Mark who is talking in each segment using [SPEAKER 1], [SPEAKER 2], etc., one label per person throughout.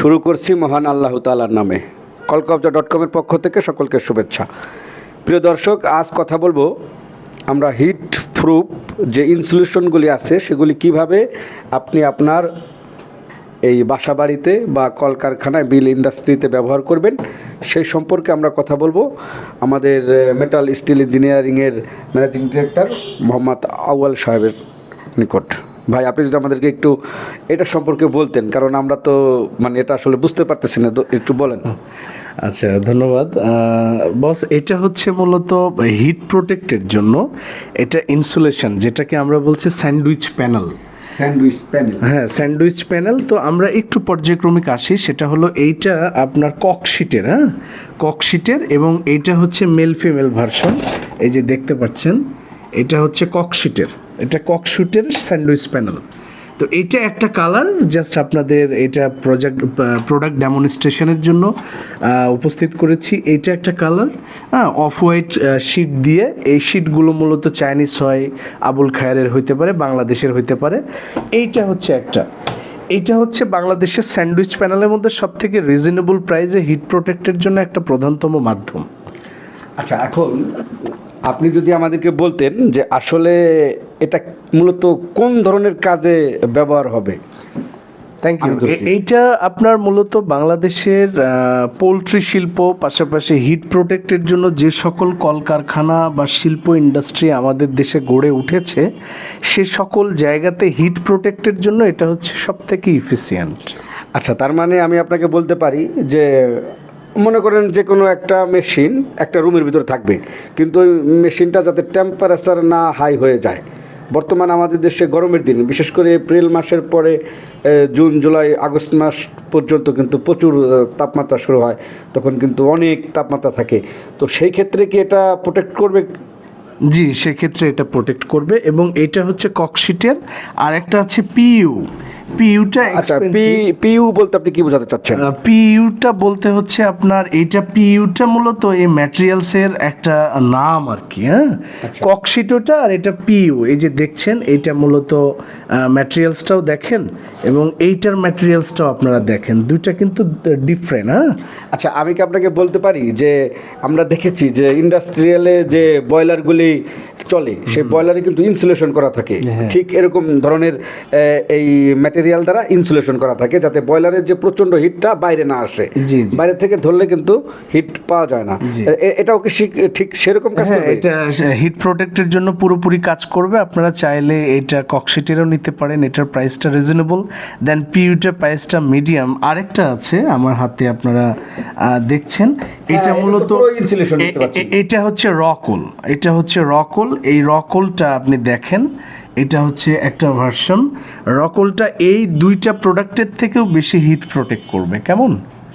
[SPEAKER 1] শুরু করছি মহান আল্লাহ তালার নামে। কলকবজা ডট কমের পক্ষ থেকে সকলকে শুভেচ্ছা। প্রিয় দর্শক, আজ কথা বলব আমরা হিট প্রুফ যে ইনসুলেশনগুলি আছে, সেগুলি কীভাবে আপনি আপনার এই বাসা বাড়িতে বা কলকারখানায় বিল ইন্ডাস্ট্রিতে ব্যবহার করবেন, সেই সম্পর্কে আমরা কথা বলব। আমাদের মেটাল স্টিল ইঞ্জিনিয়ারিংয়ের ম্যানেজিং ডিরেক্টর মোহাম্মদ আউয়াল সাহেবের নিকট। ভাই আপনি যদি আমাদেরকে একটু এটা সম্পর্কে বলতেন কারণ আমরা তো মানে এটা আসলে বুঝতে পারতেছি না একটু বলেন।
[SPEAKER 2] আচ্ছা ধন্যবাদ। বস এটা হচ্ছে মূলত হিট প্রোটেক্টের জন্য এটা ইনসুলেশন যেটাকে আমরা বলছি স্যান্ডউইচ প্যানেল।
[SPEAKER 1] Sandwich panel.
[SPEAKER 2] হ্যাঁ স্যান্ডউইচ প্যানেল। তো আমরা একটু পর্যায়ক্রমিক আসি সেটা হলো এইটা আপনার ককশিটের হ্যাঁ? ককশিটের এবং এইটা হচ্ছে মেল ফিমেল ভার্সন। এই যে দেখতে পাচ্ছেন এটা হচ্ছে ককশিটের এটা ককশুটের স্যান্ডউইচ প্যানেল। তো এটা একটা কালার, জাস্ট আপনাদের এটা প্রজেক্ট প্রোডাক্ট ডেমনস্ট্রেশনের জন্য উপস্থিত করেছি। এটা একটা কালার হ্যাঁ অফ হোয়াইট শিট দিয়ে। এই শিটগুলো মূলত চাইনিজ হয়, আবুল খায়ারের হইতে পারে, বাংলাদেশের হইতে পারে। এইটা হচ্ছে একটা। এইটা হচ্ছে বাংলাদেশের স্যান্ডউইচ প্যানেলের মধ্যে সব থেকে রিজনেবল প্রাইসে হিট প্রোটেক্টের জন্য একটা প্রধানতম মাধ্যম।
[SPEAKER 1] আচ্ছা এখন আপনি যদি আমাদেরকে বলতেন যে আসলে এটা মূলত কোন ধরনের কাজে ব্যবহার হবে?
[SPEAKER 2] থ্যাংক ইউ এইটা আপনার মূলত বাংলাদেশের পোলট্রি শিল্প পাশাপাশি হিট প্রোটেক্টের জন্য যে সকল কলকারখানা বা শিল্প ইন্ডাস্ট্রি আমাদের দেশে গড়ে উঠেছে সে সকল জায়গাতে হিট প্রোটেক্টের জন্য এটা হচ্ছে সব থেকে ইফিসিয়েন্ট
[SPEAKER 1] আচ্ছা তার মানে আমি আপনাকে বলতে পারি যে মনে করেন যে কোনো একটা মেশিন একটা রুমের ভিতরে থাকবে। কিন্তু ওই মেশিনটা যাতে টেম্পারেচার না হাই হয়ে যায়। বর্তমান আমাদের দেশে গরমের দিন, বিশেষ করে এপ্রিল মাসের পরে জুন, জুলাই, আগস্ট মাস পর্যন্ত কিন্তু প্রচুর তাপমাত্রা শুরু হয়। তখন কিন্তু অনেক তাপমাত্রা থাকে। তো সেই ক্ষেত্রে কি এটা প্রোটেক্ট করবে
[SPEAKER 2] জি সেক্ষেত্রে এটা প্রোটেক্ট করবে এবং এটা হচ্ছে ককশিটের আর একটা আছে পিইউ পিইউটা
[SPEAKER 1] আচ্ছা পি পিইউ বলতে আপনি কি বোঝাতে চাচ্ছেন?
[SPEAKER 2] পিইউটা বলতে হচ্ছে আপনার এইটা পিইউটা মূলত এই ম্যাটেরিয়ালসের একটা নাম আর কি হ্যাঁ? ককশিটোটা আর এটা পিইউ এই যে দেখছেন এইটা মূলত ম্যাটেরিয়ালসটাও দেখেন এবং এইটার ম্যাটেরিয়ালসটাও আপনারা দেখেন। দুইটা কিন্তু ডিফারেন্ট হ্যাঁ?
[SPEAKER 1] আচ্ছা আমি কি আপনাকে বলতে পারি যে আমরা দেখেছি যে ইন্ডাস্ট্রিয়ালে যে বয়লারগুলি চলে। সেই বয়লারে কিন্তু ইনসুলেশন করা থাকে।
[SPEAKER 2] হ্যাঁ।
[SPEAKER 1] ঠিক এরকম ধরনের এই ম্যাটেরিয়াল দ্বারা ইনসুলেশন করা থাকে যাতে বয়লারের যে প্রচণ্ড হিটটা বাইরে না আসে। বাইরে থেকে ধরলে কিন্তু হিট পাওয়া যায় না। এটাও কি ঠিক সেরকম কাজ
[SPEAKER 2] হ্যাঁ
[SPEAKER 1] করবে?
[SPEAKER 2] এটা হিট প্রোটেক্টের জন্য পুরোপুরি কাজ করবে। আপনারা চাইলে এটা ককশিটেরও নিতে পারেন। এটার প্রাইসটা রিজনেবল দেন পিইউটার প্রাইসটা মিডিয়াম আরেকটা আছে আমার হাতে আপনারা দেখছেন। এটা
[SPEAKER 1] এটা
[SPEAKER 2] মূলত এটা হচ্ছে রকল এটা হচ্ছে রকল। এই রকলটা আপনি দেখেন এটা হচ্ছে একটা ভার্সন রকলটা এই দুইটা প্রোডাক্টের থেকেও বেশি হিট প্রোটেক্ট করবে কেমন?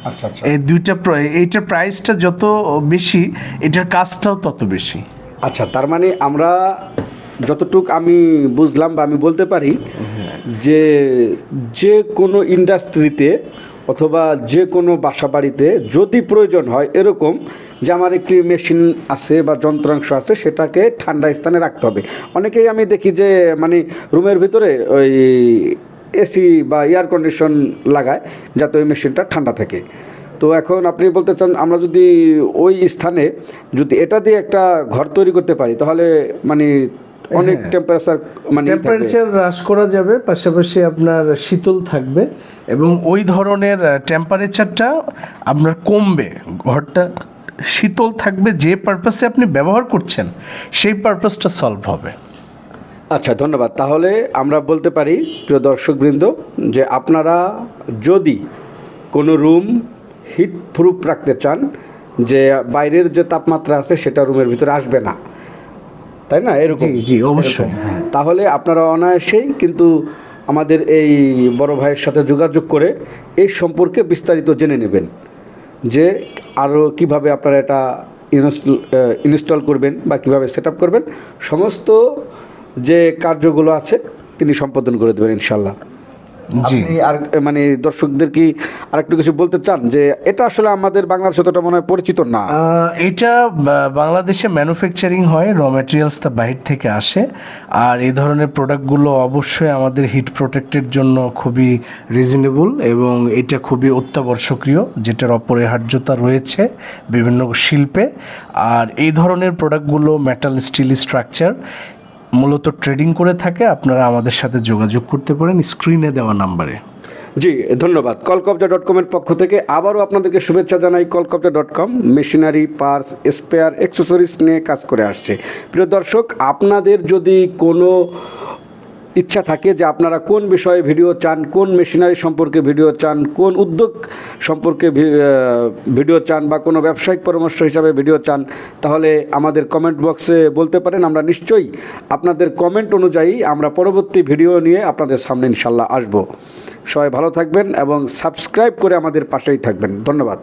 [SPEAKER 1] আচ্ছা আচ্ছা।
[SPEAKER 2] এই দুইটা এইটার প্রাইসটা যত বেশি এটার কাজটাও তত বেশি।
[SPEAKER 1] আচ্ছা তার মানে আমরা যতটুক আমি বুঝলাম বা আমি বলতে পারি যে যে কোনো ইন্ডাস্ট্রিতে অথবা যে কোনো বাসা বাড়িতে যদি প্রয়োজন হয় এরকম যে আমার একটি মেশিন আছে বা যন্ত্রাংশ আছে সেটাকে ঠান্ডা স্থানে রাখতে হবে। অনেকেই আমি দেখি যে মানে রুমের ভিতরে ওই এসি বা এয়ার কন্ডিশন লাগায় যাতে ওই মেশিনটা ঠান্ডা থাকে। তো এখন আপনি বলতে চান আমরা যদি ওই স্থানে যদি এটা দিয়ে একটা ঘর তৈরি করতে পারি তাহলে মানে অনেক টেম্পারেচার মানে
[SPEAKER 2] টেম্পারেচার হ্রাস করা যাবে পাশাপাশি আপনার শীতল থাকবে এবং ওই ধরনের টেম্পারেচারটা আপনার কমবে ঘরটা শীতল থাকবে যে পারপাসে আপনি ব্যবহার করছেন সেই পারপাসটা সলভ হবে।
[SPEAKER 1] আচ্ছা ধন্যবাদ। তাহলে আমরা বলতে পারি প্রিয় দর্শকবৃন্দ যে আপনারা যদি কোনো রুম হিট প্রুফ রাখতে চান যে বাইরের যে তাপমাত্রা আছে সেটা রুমের ভিতরে আসবে না। তাই না? এরকম।
[SPEAKER 2] জি, অবশ্যই।
[SPEAKER 1] তাহলে আপনারা অনায়াসেই কিন্তু আমাদের এই বড় ভাইয়ের সাথে যোগাযোগ করে এই সম্পর্কে বিস্তারিত জেনে নেবেন যে আরও কীভাবে আপনারা এটা ইনস্টল করবেন বা কীভাবে সেট করবেন, সমস্ত যে কার্যগুলো আছে, তিনি সম্পাদন করে দেবেন ইনশাল্লাহ। আপনি আর মানে দর্শকদের কি আরেকটু কিছু বলতে চান? যে এটা আসলে আমাদের বাংলাদেশে ততটা মনে হয় পরিচিত না।
[SPEAKER 2] এটা বাংলাদেশে ম্যানুফ্যাকচারিং হয় র ম্যাটেরিয়ালস তা বাহির থেকে আসে। আর এই ধরনের প্রোডাক্টগুলো অবশ্যই আমাদের হিট প্রোটেক্টের জন্য খুবই রিজনেবল এবং এটা খুবই অত্যাবশ্যকীয় যেটার অপরিহার্যতা রয়েছে বিভিন্ন শিল্পে। আর এই ধরনের প্রোডাক্টগুলো মেটাল স্টিল স্ট্রাকচার মূলত ট্রেডিং করে থাকে, আপনারা আমাদের সাথে যোগাযোগ করতে পারেন স্ক্রিনে দেওয়া নাম্বারে
[SPEAKER 1] জি, ধন্যবাদ। কলকবজা ডট কমের পক্ষ থেকে আবারও আপনাদেরকে শুভেচ্ছা জানাই। Kalkabja dot com machinery parts spare accessories নিয়ে কাজ করে আসছে। প্রিয় দর্শক, আপনাদের যদি কোনো ইচ্ছা থাকে যে আপনারা কোন বিষয়ে ভিডিও চান, কোন মেশিনারি সম্পর্কে ভিডিও চান, কোন উদ্যোগ সম্পর্কে ভিডিও চান বা কোনো ব্যবসায়িক পরামর্শ হিসাবে ভিডিও চান, তাহলে আমাদের কমেন্ট বক্সে বলতে পারেন, আমরা নিশ্চয়ই আপনাদের কমেন্ট অনুযায়ী আমরা পরবর্তী ভিডিও নিয়ে আপনাদের সামনে ইনশাল্লাহ আসব। সবাই ভালো থাকবেন এবং সাবস্ক্রাইব করে আমাদের পাশেই থাকবেন। ধন্যবাদ।